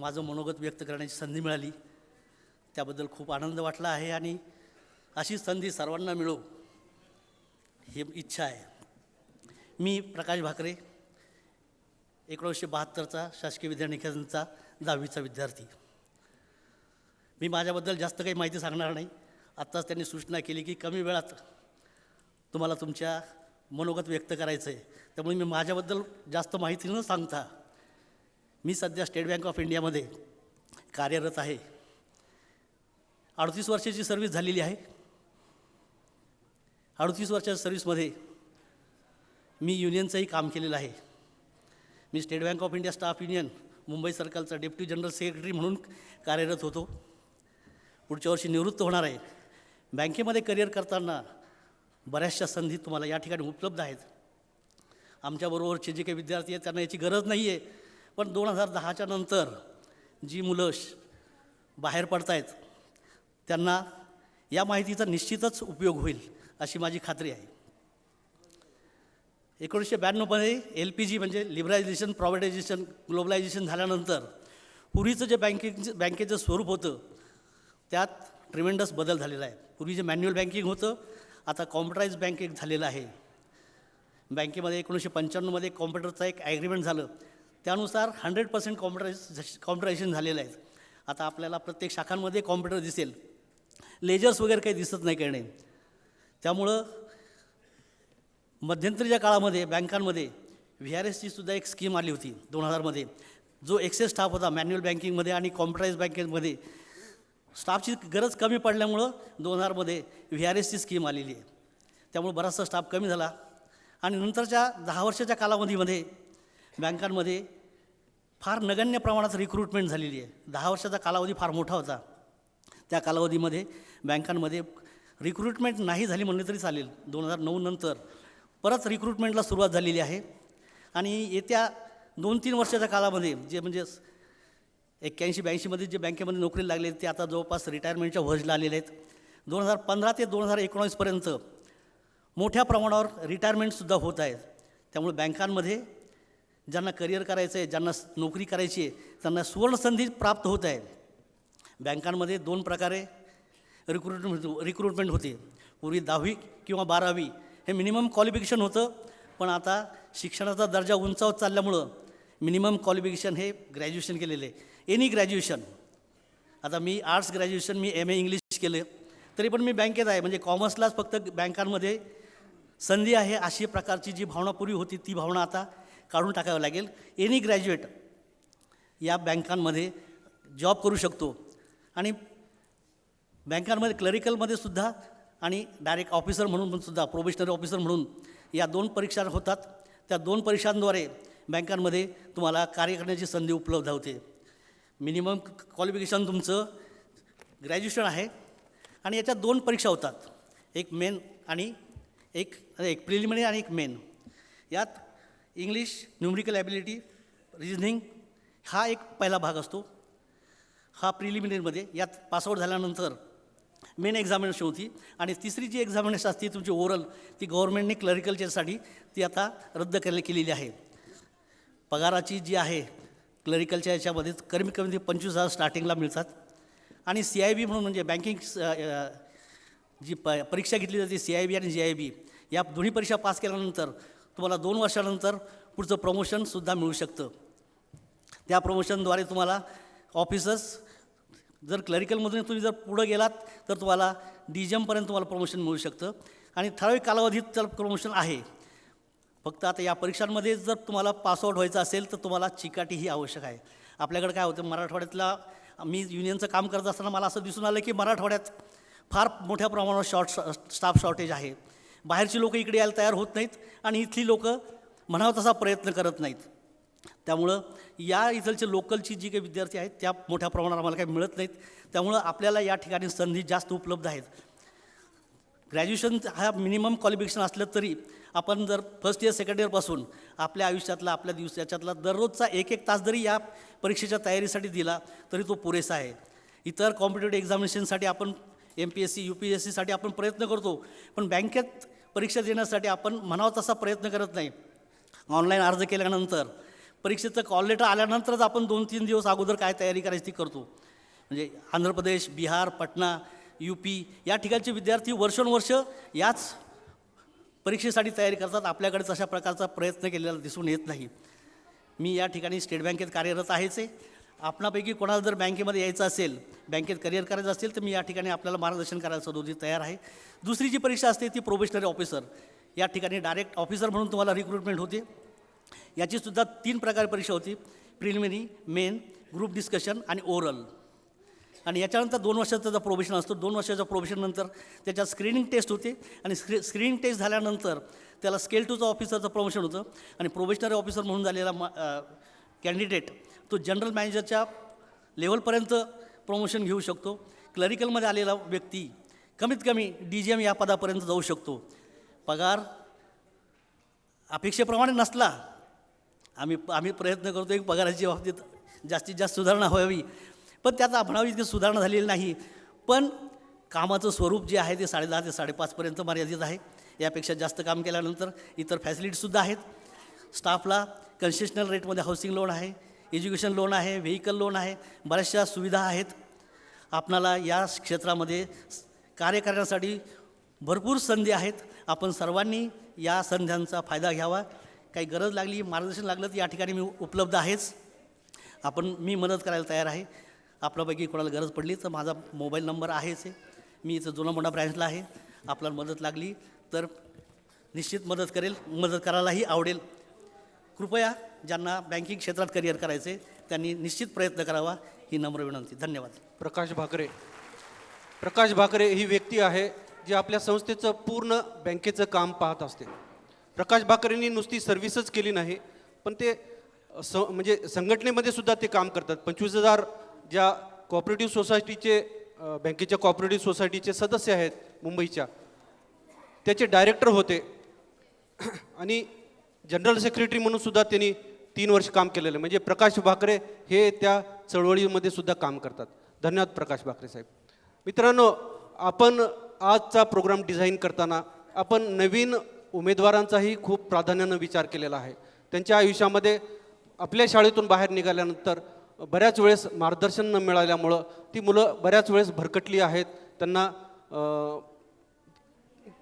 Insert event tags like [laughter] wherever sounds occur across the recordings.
माझं मनोगत व्यक्त करण्याची संधी मिळाली. त्याबद्दल खूप आनंद वाटला आहे आणि अशी संधी सर्वांना मिळो ही इच्छा आहे. मी प्रकाश भाकरे एकोणीसशे बहात्तरचा शासकीय विद्यानिकेतनचा दहावीचा विद्यार्थी. मी माझ्याबद्दल जास्त काही माहिती सांगणार नाही. आत्ताच त्यांनी सूचना केली की कमी वेळात तुम्हाला तुमच्या मनोगत व्यक्त करायचं आहे त्यामुळे मी माझ्याबद्दल जास्त माहिती न सांगता मी सध्या स्टेट बँक ऑफ इंडियामध्ये कार्यरत आहे. अडतीस वर्षाची सर्व्हिस झालेली आहे. अडतीस वर्षाच्या सर्व्हिसमध्ये मी युनियनचंही काम केलेलं आहे. मी State Bank of India staff union Mumbai सरकारचा डेप्युटी जनरल सेक्रेटरी म्हणून कार्यरत होतो. पुढच्या वर्षी निवृत्त होणार आहे. बँकेमध्ये करिअर करताना बऱ्याचशा संधी तुम्हाला या ठिकाणी उपलब्ध आहेत. आमच्याबरोबरचे जे काही विद्यार्थी आहेत त्यांना याची गरज नाही आहे पण दोन हजार दहाच्या नंतर जी मुलं बाहेर पडत आहेत त्यांना या माहितीचा निश्चितच उपयोग होईल अशी माझी खात्री आहे. एकोणीसशे ब्याण्णवमध्ये एल पी जी म्हणजे लिबरायझेशन प्रायव्हेटायझेशन ग्लोबलायझेशन झाल्यानंतर पूर्वीचं जे बँकिंगचं बँकेचं स्वरूप होतं त्यात ट्रिमेंडस बदल झालेला आहे. पूर्वी जे मॅन्युअल बँकिंग होतं आता कॉम्प्युटराईज बँकिंग झालेलं आहे. बँकेमध्ये एकोणीसशे पंच्याण्णवमध्ये कॉम्प्युटरचं एक ॲग्रीमेंट झालं. त्यानुसार हंड्रेड पर्सेंट कॉम्प्युटराइज कॉम्प्युटरायझेशन झालेलं आहे. आता आपल्याला प्रत्येक शाखांमध्ये कॉम्प्युटर दिसेल. लेजर्स वगैरे काही दिसत नाही करणे त्यामुळं मध्यंतरीच्या काळामध्ये बँकांमध्ये व्ही आर एसची सुद्धा एक स्कीम आली होती दोन हजारमध्ये. जो एक्सेस स्टाफ होता मॅन्युअल बँकिंगमध्ये आणि कॉम्प्युटराईज बँकिंगमध्ये स्टाफची गरज कमी पडल्यामुळं दोन हजारमध्ये व्ही आर एसची स्कीम आलेली आहे. त्यामुळे बराचसा स्टाफ कमी झाला. आणि नंतरच्या दहा वर्षाच्या कालावधीमध्ये बँकांमध्ये फार नगण्य प्रमाणात रिक्रुटमेंट झालेली आहे. दहा वर्षाचा कालावधी फार मोठा होता. त्या कालावधीमध्ये बँकांमध्ये रिक्रुटमेंट नाही झाली म्हणले तरी चालेल. दोन हजार नऊ नंतर परत रिक्रुटमेंटला सुरुवात झालेली आहे. आणि येत्या दोन तीन वर्षाच्या काळामध्ये जे म्हणजे एक्क्याऐंशी ब्याऐंशीमध्ये जे बँकेमध्ये नोकरी लागले आहेत, ते आता जवळपास रिटायरमेंटच्या व्हर्जला आलेले आहेत. दोन हजार पंधरा ते दोन हजार एकोणीसपर्यंत मोठ्या प्रमाणावर रिटायरमेंटसुद्धा होत आहेत त्यामुळे बँकांमध्ये ज्यांना करिअर करायचं आहे ज्यांना नोकरी करायची आहे त्यांना सुवर्णसंधी प्राप्त होत आहे. बँकांमध्ये दोन प्रकारे रिक्रुटमेंट रिक्रुटमेंट होते. पूर्वी दहावी किंवा बारावी हे मिनिमम क्वालिफिकेशन होतं पण आता शिक्षणाचा दर्जा उंचावत चालल्यामुळं मिनिमम क्वालिफिकेशन हे ग्रॅज्युएशन केलेले आहे. एनी ग्रॅज्युएशन आता मी आर्ट्स ग्रॅज्युएशन मी एम ए इंग्लिश केले तरी पण मी बँकेत आहे. म्हणजे कॉमर्सलाच फक्त बँकांमध्ये संधी आहे अशी प्रकारची जी भावना पूर्वी होती ती भावना आता काढून टाकावं लागेल. एनी ग्रॅज्युएट या बँकांमध्ये जॉब करू शकतो. आणि बँकांमध्ये क्लरिकलमध्ये सुद्धा आणि डायरेक्ट ऑफिसर म्हणून पण सुद्धा प्रोबेशनरी ऑफिसर म्हणून या दोन परीक्षा होतात. त्या दोन परीक्षांद्वारे बँकांमध्ये तुम्हाला कार्य करण्याची संधी उपलब्ध होते. मिनिमम क्वालिफिकेशन तुमचं ग्रॅज्युएशन आहे. आणि याच्यात दोन परीक्षा होतात. एक मेन आणि एक एक प्रिलिमिनरी आणि एक मेन यात इंग्लिश न्युमरिकल ॲबिलिटी रिजनिंग हा एक पहिला भाग असतो. हा प्रिलिमिनरीमध्ये यात पासआउट झाल्यानंतर मेन एक्झामिनेशन होती आणि तिसरी जी एक्झामिनेशन असते तुमची ओरल ती गव्हर्नमेंटने क्लरिकलच्यासाठी ती आता रद्द केले केलेली आहे. पगाराची जी आहे क्लरिकलच्या याच्यामध्ये कमी कमी पंचवीस हजार स्टार्टिंगला मिळतात. आणि सी आय बी म्हणून म्हणजे बँकिंग जी प परीक्षा घेतली जाते सी आय बी आणि जी आय बी या दोन्ही परीक्षा पास केल्यानंतर तुम्हाला दोन वर्षानंतर पुढचं प्रमोशनसुद्धा मिळू शकतं. त्या प्रमोशनद्वारे तुम्हाला ऑफिसर्स जर क्लरिकलमधून तुम्ही जर पुढं गेलात तर तुम्हाला डी जेमपर्यंत तुम्हाला प्रमोशन मिळू शकतं. आणि ठराविक कालावधीत त्याला प्रमोशन आहे. फक्त आता या परीक्षांमध्ये जर तुम्हाला पासआउट व्हायचं असेल तर तुम्हाला चिकाटी ही आवश्यक आहे. आपल्याकडे काय होतं मराठवाड्यातला मी युनियनचं काम करत असताना मला असं दिसून आलं की मराठवाड्यात फार मोठ्या प्रमाणावर शॉर्ट स्टाफ शॉर्टेज आहे. बाहेरची लोकं इकडे यायला तयार होत नाहीत आणि इथली लोकं म्हणावं तसा प्रयत्न करत नाहीत. त्यामुळं या इथलचे लोकलची जी काही विद्यार्थी आहेत त्या मोठ्या प्रमाणावर आम्हाला काही मिळत नाहीत. त्यामुळं आपल्याला या ठिकाणी संधी जास्त उपलब्ध आहेत. ग्रॅज्युएशन हा मिनिमम क्वालिफिकेशन असलं तरी आपण जर फर्स्ट इयर सेकंड इयरपासून आपल्या आयुष्यातला आपल्या दिवस याच्यातला दररोजचा एक एक तास जरी या परीक्षेच्या तयारीसाठी दिला तरी तो पुरेसा आहे. इतर कॉम्पिटेटिव्ह एक्झामिनेशनसाठी आपण M P S C U P S सीसाठी आपण प्रयत्न करतो पण बँकेत परीक्षा देण्यासाठी आपण म्हणावं तसा प्रयत्न करत नाही. ऑनलाईन अर्ज केल्यानंतर परीक्षेचं कॉल लेटर आल्यानंतरच आपण दोन तीन दिवस अगोदर काय तयारी करायची ती करतो. म्हणजे आंध्र प्रदेश बिहार पटना यू पी या ठिकाणचे विद्यार्थी वर्षानुवर्ष याच परीक्षेसाठी तयारी करतात. आपल्याकडे तशा प्रकारचा प्रयत्न केलेला दिसून येत नाही. मी या ठिकाणी स्टेट बँकेत कार्यरत आहेच आहे. आपणापैकी कोणाला जर बँकेमध्ये यायचं असेल बँकेत करिअर करायचं असेल तर मी या ठिकाणी आपल्याला मार्गदर्शन करायला सदोदी तयार आहे. दुसरी जी परीक्षा असते ती प्रोबेशनरी ऑफिसर या ठिकाणी डायरेक्ट ऑफिसर म्हणून तुम्हाला रिक्रुटमेंट होते. याचीसुद्धा तीन प्रकारे परीक्षा होती. प्रिलिमिनरी मेन ग्रुप डिस्कशन आणि ओरल आणि याच्यानंतर दोन वर्षाचा त्याचा प्रोबेशन असतो. दोन वर्षाच्या प्रोबेशननंतर त्याच्यात स्क्रीनिंग टेस्ट होते. आणि स्क्री स्क्रीनिंग टेस्ट झाल्यानंतर त्याला स्केल टूचं ऑफिसरचं प्रमोशन होतं. आणि प्रोबेशनरी ऑफिसर म्हणून झालेला मा कॅन्डिडेट तो जनरल मॅनेजरच्या लेवलपर्यंत प्रमोशन घेऊ शकतो. क्लरिकलमध्ये आलेला व्यक्ती कमीत कमी डी जी एम या पदापर्यंत जाऊ शकतो. पगार अपेक्षेप्रमाणे नसला आम्ही आम्ही प्रयत्न करतो एक पगाराच्या बाबतीत जास्तीत जास्त सुधारणा व्हावी. पण त्याचा म्हणावी इतकी सुधारणा झालेली नाही. पण कामाचं स्वरूप जे आहे ते साडेदहा ते साडेपाचपर्यंत मर्यादित आहे. यापेक्षा जास्त काम केल्यानंतर इतर फॅसिलिटीसुद्धा आहेत. स्टाफला कन्सेशनल रेटमध्ये हाऊसिंग लोन आहे. एज्युकेशन लोन आहे व्हेकल लोन आहे बऱ्याचशा सुविधा आहेत. आपणाला या क्षेत्रामध्ये कार्य करण्यासाठी भरपूर संधी आहेत. आपण सर्वांनी या संध्यांचा फायदा घ्यावा. काही गरज लागली मार्गदर्शन लागलं तर या ठिकाणी मी उपलब्ध आहेच. आपण मी मदत करायला तयार आहे. आपल्यापैकी कोणाला गरज पडली तर माझा मोबाईल नंबर आहेच आहे. मी इथं जुना मोठा ब्रँचला आहे. आपल्याला मदत लागली तर निश्चित मदत करेल मदत करायलाही आवडेल. कृपया ज्यांना बँकिंग क्षेत्रात करिअर करायचे त्यांनी निश्चित प्रयत्न करावा ही नम्र विनंती. धन्यवाद. प्रकाश भाकरे. प्रकाश भाकरे ही व्यक्ती आहे जी आपल्या संस्थेचं पूर्ण बँकेचं काम पाहत असते. प्रकाश भाकरेंनी नुसती सर्व्हिसच केली नाही पण ते स म्हणजे संघटनेमध्ये सुद्धा ते काम करतात. पंचवीस हजार ज्या कॉपरेटिव्ह सोसायटीचे बँकेच्या कॉपरेटिव्ह सोसायटीचे सदस्य आहेत मुंबईच्या त्याचे डायरेक्टर होते. [clears throat] आणि जनरल सेक्रेटरी म्हणून सुद्धा त्यांनी तीन वर्ष काम केलेलं आहे. म्हणजे प्रकाश भाकरे हे त्या चळवळीमध्ये सुद्धा काम करतात. धन्यवाद प्रकाश भाकरे साहेब. मित्रांनो आपण आजचा प्रोग्राम डिझाईन करताना आपण नवीन उमेदवारांचाही खूप प्राधान्यानं विचार केलेला आहे. त्यांच्या आयुष्यामध्ये आपल्या शाळेतून बाहेर निघाल्यानंतर बऱ्याच वेळेस मार्गदर्शन न मिळाल्यामुळं ती मुलं बऱ्याच वेळेस भरकटली आहेत. त्यांना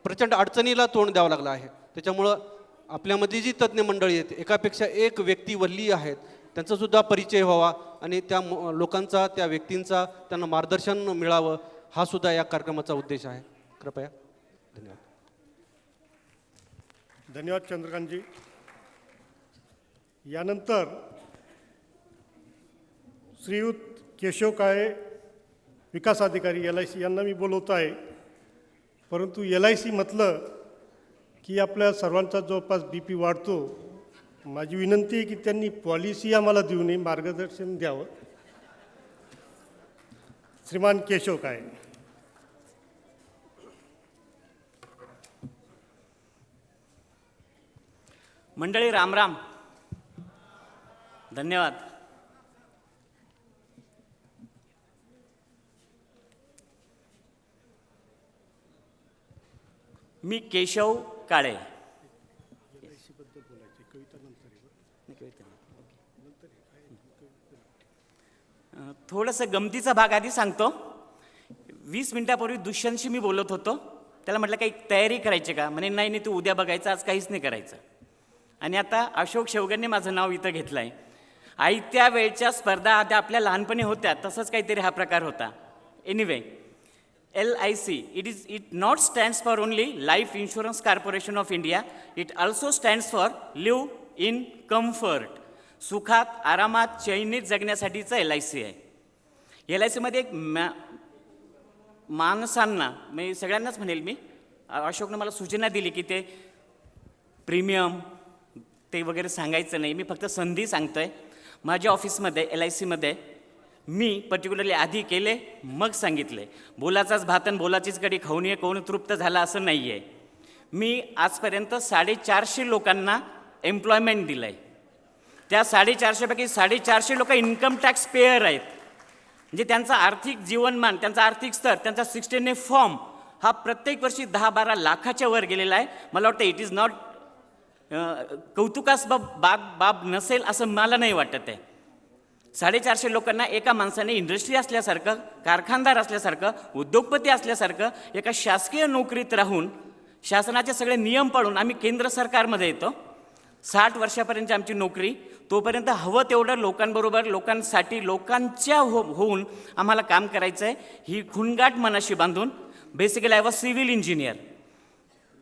प्रचंड अडचणीला तोंड द्यावं लागलं आहे. त्याच्यामुळं आपल्यामध्ये जी तज्ज्ञ मंडळी आहेत एकापेक्षा एक व्यक्ती वल्ली आहेत त्यांचासुद्धा परिचय व्हावा आणि त्या म- लोकांचा त्या व्यक्तींचा त्यांना मार्गदर्शन मिळावं हा सुद्धा या कार्यक्रमाचा उद्देश आहे. कृपया. धन्यवाद. धन्यवाद चंद्रकांतजी. यानंतर श्रीयुत केशव काळे विकास अधिकारी एल आय सी यांना मी बोलवतो आहे परंतु एल आय सी म्हटलं की आपल्या सर्वांचा जवळपास बी पी वाढतो. माझी विनंती आहे की त्यांनी पॉलिसी आम्हाला देऊ नये मार्गदर्शन द्यावं. श्रीमान केशव काय? मंडळी रामराम धन्यवाद. मी केशव काळे. थोडंसं गमतीचा भाग आधी सांगतो. वीस मिनिटापूर्वी दुष्यंतशी मी बोलत होतो. त्याला म्हटलं काही तयारी करायची का? म्हणे नाही नाही तू उद्या बघायचं आज काहीच नाही करायचं. आणि आता अशोक शेवगरने माझं नाव इथं घेतलं आहे आयत्या वेळच्या स्पर्धा आधी आपल्या लहानपणी होत्या तसंच काहीतरी हा प्रकार होता. Anyway anyway, I see it is it not stands for Life life insurance corporation of India it stands stands for live in comfort सुखात आरामात चैनीत जगण्यासाठीचं एल आय सी आहे. एल आय सीमध्ये एक मॅ माणसांना मी सगळ्यांनाच म्हणेल मी अशोकनं मला सूचना दिली की ते प्रीमियम ते वगैरे सांगायचं नाही. मी फक्त संधी सांगतोय. माझ्या ऑफिसमध्ये एल आय सीमध्ये मी पर्टिक्युलरली आधी केले मग सांगितले. बोलाचाच भातन बोलाचीच कडी खाऊन ये कोण तृप्त झाला असं नाही आहे मी आजपर्यंत साडेचारशे लोकांना एम्प्लॉयमेंट दिलं आहे त्या साडेचारशेपैकी साडेचारशे लोक इन्कम टॅक्स पेयर आहेत. म्हणजे त्यांचा आर्थिक जीवनमान त्यांचा आर्थिक स्तर त्यांचा सिक्स्टीन ए फॉर्म हा प्रत्येक वर्षी दहा बारा लाखाच्या वर गेलेला आहे. मला वाटतं इट इज नॉट कौतुकास बाब बाब नसेल असं मला नाही वाटत आहे. साडेचारशे लोकांना एका माणसाने इंडस्ट्री असल्यासारखं कारखानदार असल्यासारखं उद्योगपती असल्यासारखं एका शासकीय नोकरीत राहून शासनाचे सगळे नियम पाळून आम्ही केंद्र सरकारमध्ये येतो. साठ वर्षापर्यंतची आमची नोकरी तोपर्यंत हवं तेवढं लोकांबरोबर लोकांसाठी लोकांच्या हो होऊन आम्हाला काम करायचं आहे ही खुणगाट मनाशी बांधून basically I was civil engineer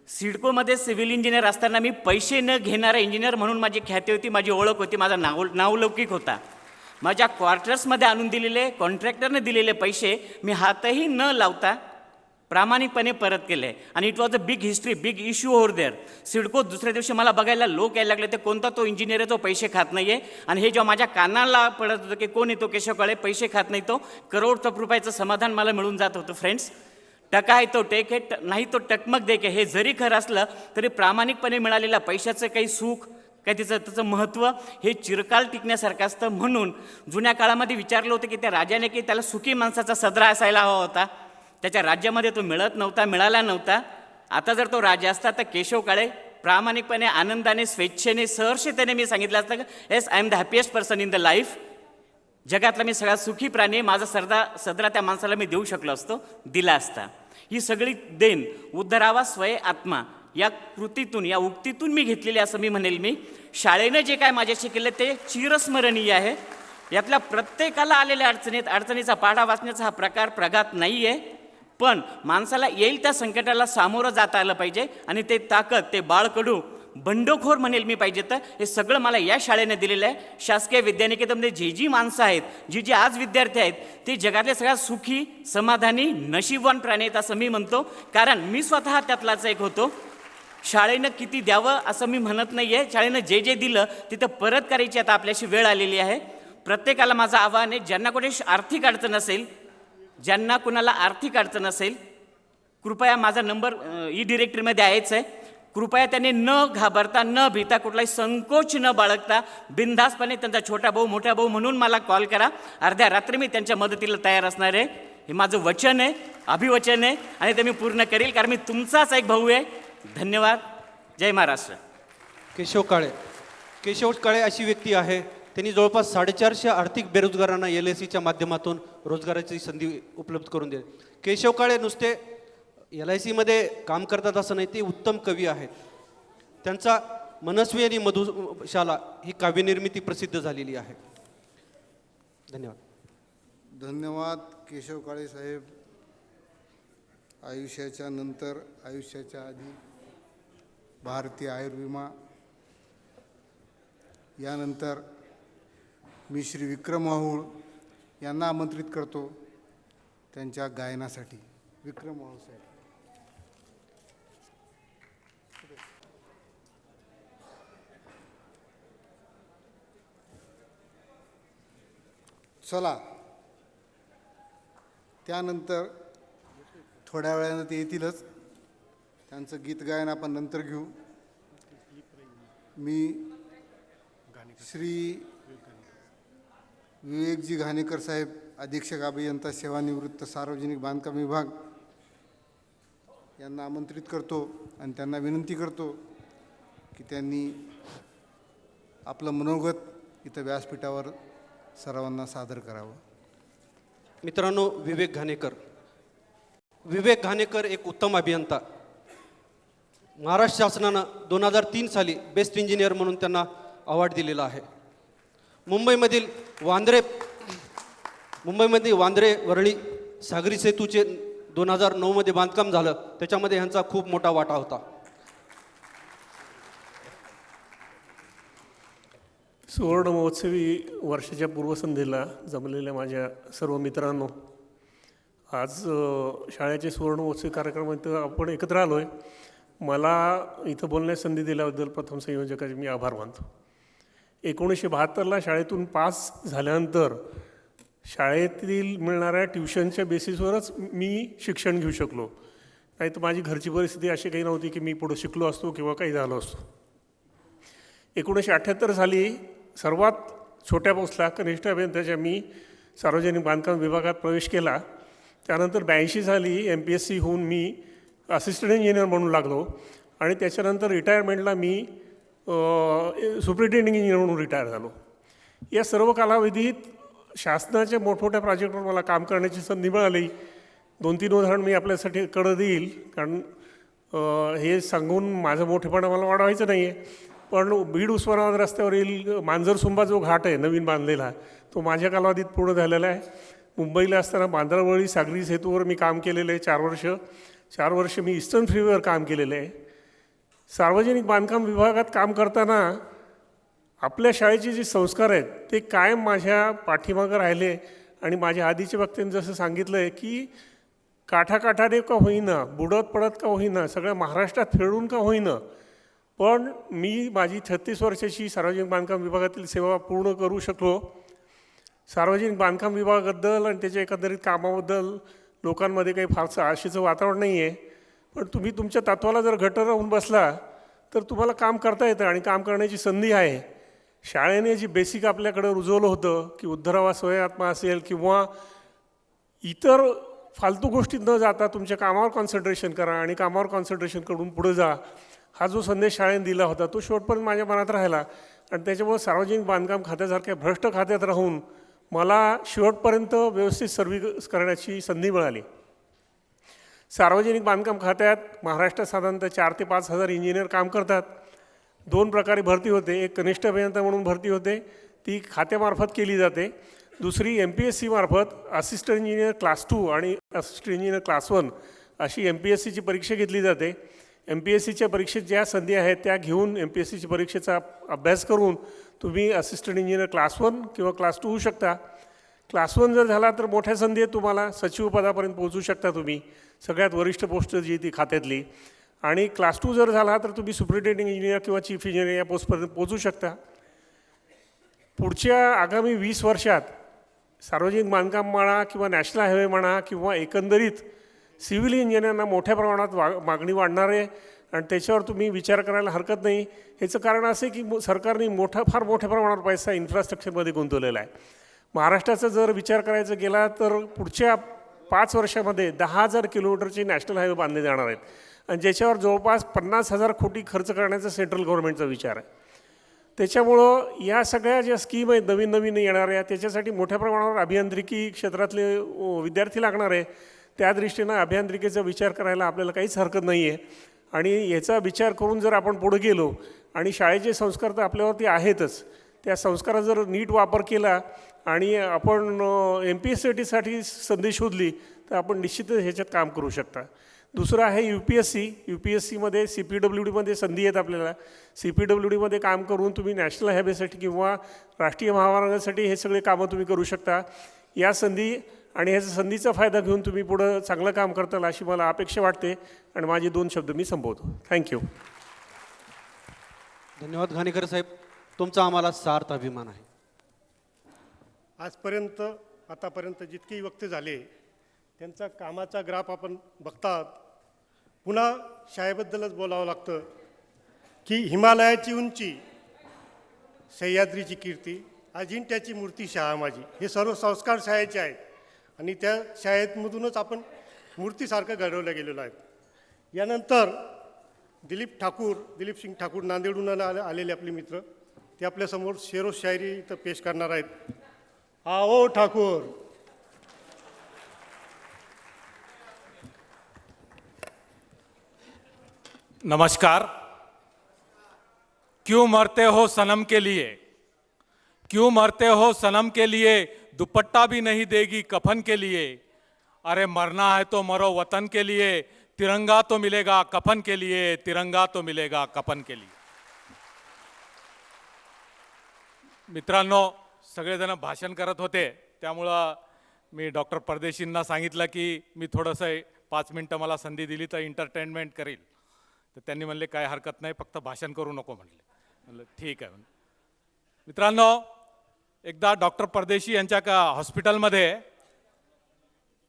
सिडकोमध्ये civil engineer असताना मी पैसे न घेणारा इंजिनियर म्हणून माझी ख्याती होती माझी ओळख होती माझा नाव नावलौकिक होता. माझ्या क्वार्टर्समध्ये आणून दिलेले कॉन्ट्रॅक्टरने दिलेले पैसे मी हातही न लावता प्रामाणिकपणे परत केले. आणि it was a big history big issue over there CIDCO दुसऱ्या दिवशी मला बघायला लोक यायला लागले ते कोणता तो इंजिनियर आहे तो पैसे खात नाही आहे आणि हे जेव्हा माझ्या कानाला पडत होतं की कोण येतो केशव काळे पैसे खात नाही तो. करोड रुपयाचं समाधान मला मिळून जात होतं फ्रेंड्स टका आहे तो टेक आहे ट- नाही तो टकमक देक आहे हे जरी खरं असलं तरी प्रामाणिकपणे मिळालेल्या पैशाचं काही सुख काय तिचं त्याचं महत्त्व हे चिरकाल टिकण्यासारखं असतं. म्हणून जुन्या काळामध्ये विचारलं होतं की त्या राजाने की त्याला सुखी माणसाचा सदरा असायला हवा होता. त्याच्या राज्यामध्ये तो मिळत नव्हता मिळाला नव्हता. आता जर तो राजा असता तर केशव काळे प्रामाणिकपणे आनंदाने स्वेच्छेने सहर्षतेने मी सांगितलं असतं yes I am the happiest person in the life जगातला मी सगळ्यात सुखी प्राणी माझा सरदा सदरा त्या माणसाला मी देऊ शकलो असतो. दिला असता. ही सगळी देण उद्धरावा स्वय आत्मा या कृतीतून या उक्तीतून मी घेतलेली असं मी म्हणेल मी. शाळेनं जे काय माझ्याशी केलं ते चिरस्मरणीय आहे. यातल्या प्रत्येकाला आलेल्या अडचणीत अडचणीचा पाढा वाचण्याचा हा प्रकार प्रघात नाही आहे पण माणसाला येईल त्या संकटाला सामोरं जाता आलं पाहिजे आणि ते ताकद ते बाळकडू बंडखोर म्हणेल मी पाहिजे तर. हे सगळं मला या शाळेने दिलेलं आहे. शासकीय विद्यानिकेतनमध्ये जी जी माणसं आहेत जी जी आज विद्यार्थी आहेत ते जगातले सगळ्यात सुखी समाधानी नशीबवान प्राणी आहेत असं मी म्हणतो. कारण मी स्वतः त्यातलाच एक होतो. शाळेनं किती द्यावं असं मी म्हणत नाही आहे शाळेनं जे जे दिलं तिथं परत करायची आता आपल्याशी वेळ आलेली आहे. प्रत्येकाला माझं आव्हान आहे ज्यांना कुठे आर्थिक अडचण असेल ज्यांना कुणाला आर्थिक अडचण असेल कृपया माझा नंबर ई डिरेक्टरीमध्ये आहेच आहे. कृपया त्यांनी न घाबरता न भीता कुठलाही संकोच न बाळगता बिनधास्तपणे त्यांचा छोटा भाऊ मोठा भाऊ म्हणून मला कॉल करा. अर्ध्या रात्री मी त्यांच्या मदतीला तयार असणार आहे. हे माझं वचन आहे अभिवचन आहे आणि ते मी पूर्ण करेल कारण मी तुमचाच एक भाऊ आहे. धन्यवाद. जय महाराष्ट्र. केशव काळे. केशव काळे अशी व्यक्ती आहे. त्यांनी जवळपास साडेचारशे आर्थिक बेरोजगारांना एल एस सीच्या माध्यमातून रोजगाराची संधी उपलब्ध करून दिली. केशव काळे नुसते एल आय सीमध्ये काम करतात असं नाही ते उत्तम कवी आहेत. त्यांचा मनस्वी आणि मधुशाला ही काव्यनिर्मिती प्रसिद्ध झालेली आहे. धन्यवाद. धन्यवाद केशव काळे साहेब. आयुष्याच्या नंतर आयुष्याच्या आधी. भारतीय आयुर्विमा. यानंतर मी श्री विक्रम माहुळ यांना आमंत्रित करतो त्यांच्या गायनासाठी. विक्रम माहुळ साहेब. चला. त्यानंतर थोड्या वेळानं ते येतीलच. त्यांचं गीत गायन आपण नंतर घेऊ. मी श्री विवेकजी घाणेकर साहेब अधीक्षक अभियंता सेवानिवृत्त सार्वजनिक बांधकाम विभाग यांना आमंत्रित करतो आणि त्यांना विनंती करतो की त्यांनी आपलं मनोगत इथं व्यासपीठावर सर्वांना सादर करावं. मित्रांनो विवेक घाणेकर. विवेक घाणेकर एक उत्तम अभियंता. महाराष्ट्र शासनानं दोन हजार तीन साली बेस्ट इंजिनियर म्हणून त्यांना अवॉर्ड दिलेला आहे. मुंबईमधील वांद्रे मुंबईमध्ये वांद्रे वरळी सागरी सेतूचे दोन हजार नऊमध्ये बांधकाम झालं. त्याच्यामध्ये ह्यांचा खूप मोठा वाटा होता. सुवर्ण महोत्सवी वर्षाच्या पूर्वसंध्येला जमलेल्या माझ्या सर्व मित्रांनो आज शाळेचे सुवर्ण महोत्सवी कार्यक्रमात आपण एकत्र आलो आहे मला इथं बोलण्यास संधी दिल्याबद्दल प्रथम संयोजकाचे मी आभार मानतो. एकोणीसशे बहात्तरला शाळेतून पास झाल्यानंतर शाळेतील मिळणाऱ्या ट्युशनच्या बेसिसवरच मी शिक्षण घेऊ शकलो. नाही तर माझी घरची परिस्थिती अशी काही नव्हती की मी पुढं शिकलो असतो किंवा काही झालो असतो. एकोणीसशे अठ्ठ्याहत्तर साली सर्वात छोट्या पोस्टला कनिष्ठ अभियंत्याच्या मी सार्वजनिक बांधकाम विभागात प्रवेश केला. त्यानंतर ब्याऐंशी साली एम पी एस सी होऊन मी असिस्टंट इंजिनियर म्हणून लागलो. आणि त्याच्यानंतर रिटायरमेंटला मी सुपरिटेंडिंग इंजिनियर म्हणून रिटायर झालो. या सर्व कालावधीत शासनाच्या मोठमोठ्या प्रोजेक्टवर मला काम करण्याची संधी मिळाली. दोन तीन उदाहरण मी आपल्यासाठी कडं देईल. कारण हे सांगून माझं मोठेपणा मला वाढवायचं नाही आहे पण बीड उस्मानाबाद रस्त्यावरील मांजरसुंबा जो घाट आहे नवीन बांधलेला तो माझ्या कालावधीत पूर्ण झालेला आहे. मुंबईला असताना बांद्रावळी सागरी सेतूवर मी काम केलेलं आहे चार वर्ष. चार वर्ष मी इस्टर्न फ्रीवेवर काम केलेलं आहे. सार्वजनिक बांधकाम विभागात काम करताना आपल्या शाळेचे जे संस्कार आहेत ते कायम माझ्या पाठीमागं राहिले आणि माझ्या आधीच्या वक्त्यांनी जसं सांगितलं आहे की काठाकाठाने का होईना बुडत पडत का होईना सगळ्या महाराष्ट्रात फिरून का होईना पण मी माझी छत्तीस वर्षाची सार्वजनिक बांधकाम विभागातील सेवा पूर्ण करू शकलो. सार्वजनिक बांधकाम विभागाबद्दल आणि त्याच्या एकंदरीत कामाबद्दल लोकांमध्ये काही फारसं आशेचं वातावरण नाही आहे पण तुम्ही तुमच्या तत्वाला जर घट्ट राहून बसला तर तुम्हाला काम करता येतं आणि काम करण्याची संधी आहे. शाळेने जी बेसिक आपल्याकडं रुजवलं होतं की उद्धरावा स्वयंआत्मा असेल किंवा इतर फालतू गोष्टीत न जाता तुमच्या कामावर कॉन्सन्ट्रेशन करा आणि कामावर कॉन्सन्ट्रेशन करून पुढे जा हा जो संदेश शाळेने दिला होता तो शेवटपर्यंत माझ्या मनात राहिला. आणि त्याच्यामुळे सार्वजनिक बांधकाम खात्यासारख्या भ्रष्ट खात्यात राहून मला शेवटपर्यंत व्यवस्थित सर्व्हिस करण्याची संधी मिळाली. सार्वजनिक बांधकाम खात्यात महाराष्ट्रात साधारणतः चार ते पाच हजार इंजिनियर काम करतात. दोन प्रकारे भरती होते. एक कनिष्ठ अभियंता म्हणून भरती होते. ती खात्यामार्फत केली जाते. दुसरी एम पी एस सीमार्फत असिस्टंट इंजिनियर क्लास टू आणि असिस्टंट इंजिनियर क्लास वन अशी एम पी एस सीची परीक्षा घेतली जाते. एम पी एस सीच्या परीक्षेत ज्या संधी आहेत त्या घेऊन एम पी एस सीच्या परीक्षेचा अभ्यास करून तुम्ही असिस्टंट इंजिनियर क्लास वन किंवा क्लास टू होऊ शकता. क्लास वन जर झाला तर मोठ्या संधी आहेत तुम्हाला सचिव पदापर्यंत पोहोचू शकता तुम्ही. सगळ्यात वरिष्ठ पोस्ट जी ती खात्यातली. आणि क्लास टू जर झाला तर तुम्ही सुपरिटेंडिंग इंजिनियर किंवा चीफ इंजिनियर या पोस्टपर्यंत पोहोचू शकता. पुढच्या आगामी वीस वर्षात सार्वजनिक बांधकाम म्हणा किंवा नॅशनल हायवे म्हणा किंवा एकंदरीत सिव्हिल इंजिनियरना मोठ्या प्रमाणात वा मागणी वाढणार आहे. आणि त्याच्यावर तुम्ही विचार करायला हरकत नाही. ह्याचं कारण असं की सरकारने मोठा फार मोठ्या प्रमाणावर पैसा इन्फ्रास्ट्रक्चरमध्ये गुंतवलेला आहे. महाराष्ट्राचा जर विचार करायचा गेला तर पुढच्या पाच वर्षामध्ये दहा हजार किलोमीटरचे नॅशनल हायवे बांधले जाणार आहेत. आणि ज्याच्यावर जवळपास पन्नास हजार कोटी खर्च करण्याचा सेंट्रल गव्हर्नमेंटचा विचार आहे. त्याच्यामुळं या सगळ्या ज्या स्कीम आहेत नवीन नवीन येणाऱ्या त्याच्यासाठी मोठ्या प्रमाणावर अभियांत्रिकी क्षेत्रातले विद्यार्थी लागणार आहे. त्या दृष्टीनं अभियांत्रिकेचा विचार करायला आपल्याला काहीच हरकत नाही आहे आणि याचा विचार करून जर आपण पुढे गेलो आणि शाळेचे संस्कार तर आपल्यावरती आहेतच त्या संस्काराचा जर नीट वापर केला आणि आपण एम पी एस सी टीसाठी संधी शोधली तर आपण निश्चितच ह्याच्यात काम करू शकता. दुसरं आहे U P S C U P S सीमध्ये सी पी डब्ल्यू डीमध्ये संधी आहेत आपल्याला. सी पी डब्ल्यू डीमध्ये काम करून तुम्ही नॅशनल हायवेसाठी किंवा राष्ट्रीय महामार्गासाठी हे सगळे कामं तुम्ही करू शकता. या संधी आणि ह्याचा संधीचा फायदा घेऊन तुम्ही पुढं चांगलं काम करताल अशी मला अपेक्षा वाटते आणि माझे दोन शब्द मी संपवतो. थँक्यू धन्यवाद घाणेकर साहेब. तुमचा आम्हाला सार्थ अभिमान आहे. आजपर्यंत आतापर्यंत जितकेही वक्ते झाले त्यांचा कामाचा ग्राफ आपण बघतात. पुन्हा शाळेबद्दलच बोलावं लागतं की हिमालयाची उंची सह्याद्रीची कीर्ती अजिंठ्याची मूर्ती शाळा माझी. हे सर्व संस्कार शाळेचे आहेत. आणि त्या शाळेमधूनच आपण मूर्तीसारखं घडवलं गेलेलो आहे. यानंतर दिलीप ठाकूर दिलीप सिंग ठाकूर नांदेडहून आले आलेले आपले मित्र ते आपल्यासमोर शेरो शायरी इथं पेश करणार आहेत. आओ ठाकूर! नमस्कार. क्यों मरते हो सनम के लिए? क्यों मरते हो सनम के लिए? दुपट्टा भी नहीं देगी कफन के लिए। अरे मरना है तो मरो वतन के लिए तिरंगा तो मिलेगा कफन के लिए तिरंगा तो मिलेगा कफन के लिए। मित्रांनो सगळेजण भाषण करत होते त्यामुळं मी डॉक्टर परदेशींना सांगितलं की मी थोडंसं पाच मिनटं मला संधी दिली तर एंटरटेनमेंट करील. तर त्यांनी म्हणले काय हरकत नाही फक्त भाषण करू नको म्हणले. म्हणलं ठीक आहे. मित्रांनो एकदा डॉक्टर परदेशी यांच्या का हॉस्पिटलमध्ये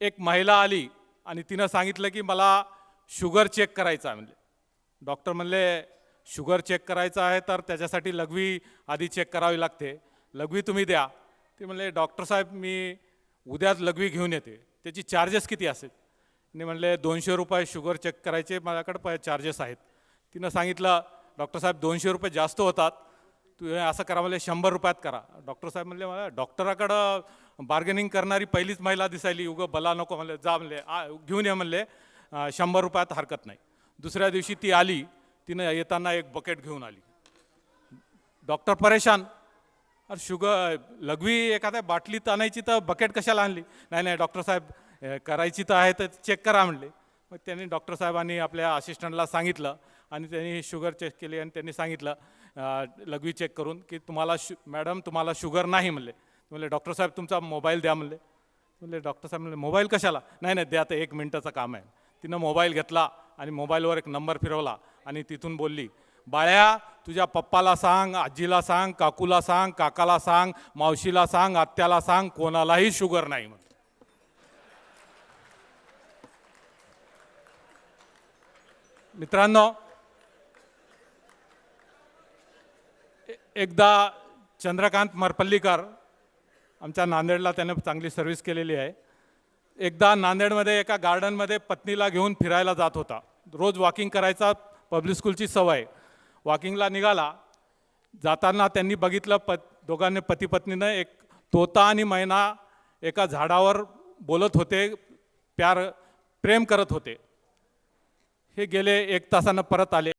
एक महिला आली आणि तिनं सांगितलं की मला शुगर चेक करायचा आहे म्हणले. डॉक्टर म्हणले शुगर चेक करायचं आहे तर त्याच्यासाठी लघवी आधी चेक करावी लागते. लघवी तुम्ही द्या. ते म्हणले डॉक्टर साहेब मी उद्याच लघवी घेऊन येते. त्याची चार्जेस किती असेल? आणि म्हणले दोनशे रुपये शुगर चेक करायचे माझ्याकडे प चार्जेस आहेत. तिनं सांगितलं डॉक्टर साहेब दोनशे रुपये जास्त होतात. तू हे असं करा म्हणले शंभर रुपयात करा. डॉक्टर साहेब म्हणले मला डॉक्टराकडं बार्गेनिंग करणारी पहिलीच महिला दिसायली उगं बला नको म्हणले जा म्हणले आ, घेऊन ये म्हणले शंभर रुपयात हरकत नाही. दुसऱ्या दिवशी ती आली तिनं येताना एक बकेट घेऊन आली. डॉक्टर परेशान अरे शुगर लघवी एखाद्या बाटलीत आणायची तर बकेट कशाला आणली? नाही नाही डॉक्टर साहेब करायची तर आहे तर चेक करा म्हणले. मग त्यांनी डॉक्टर साहेबांनी आपल्या असिस्टंटला सांगितलं आणि त्यांनी शुगर चेक केली आणि त्यांनी सांगितलं लघवी चेक करून की तुम्हाला शु मॅडम तुम्हाला शुगर नाही म्हणले. म्हणले डॉक्टर साहेब तुमचा मोबाईल द्या म्हणले. म्हणले डॉक्टर साहेब म्हणले मोबाईल कशाला? नाही नाही द्या तर एक मिनटाचं काम आहे. तिनं मोबाईल घेतला आणि मोबाईलवर एक नंबर फिरवला आणि तिथून बोलली बाळ्या तुझ्या पप्पाला सांग आजीला सांग काकूला सांग काकाला सांग मावशीला सांग आत्याला सांग कोणालाही शुगर नाही म्हणून मित्रांनो एकदा चंद्रकांत मरपल्लीकर आमच्या नांदेडला त्याने चांगली सर्व्हिस केलेली आहे. एकदा नांदेडमध्ये एका गार्डनमध्ये पत्नीला घेऊन फिरायला जात होता. रोज वॉकिंग करायचा पब्लिक स्कूलची सवय. वॉकिंगला निघाला. जाताना त्यांनी बघितलं प दोघांनी पती पत्नीनं एक तोता आणि मैना एका झाडावर बोलत होते प्यार प्रेम करत होते. हे गेले एक तासानं परत आले.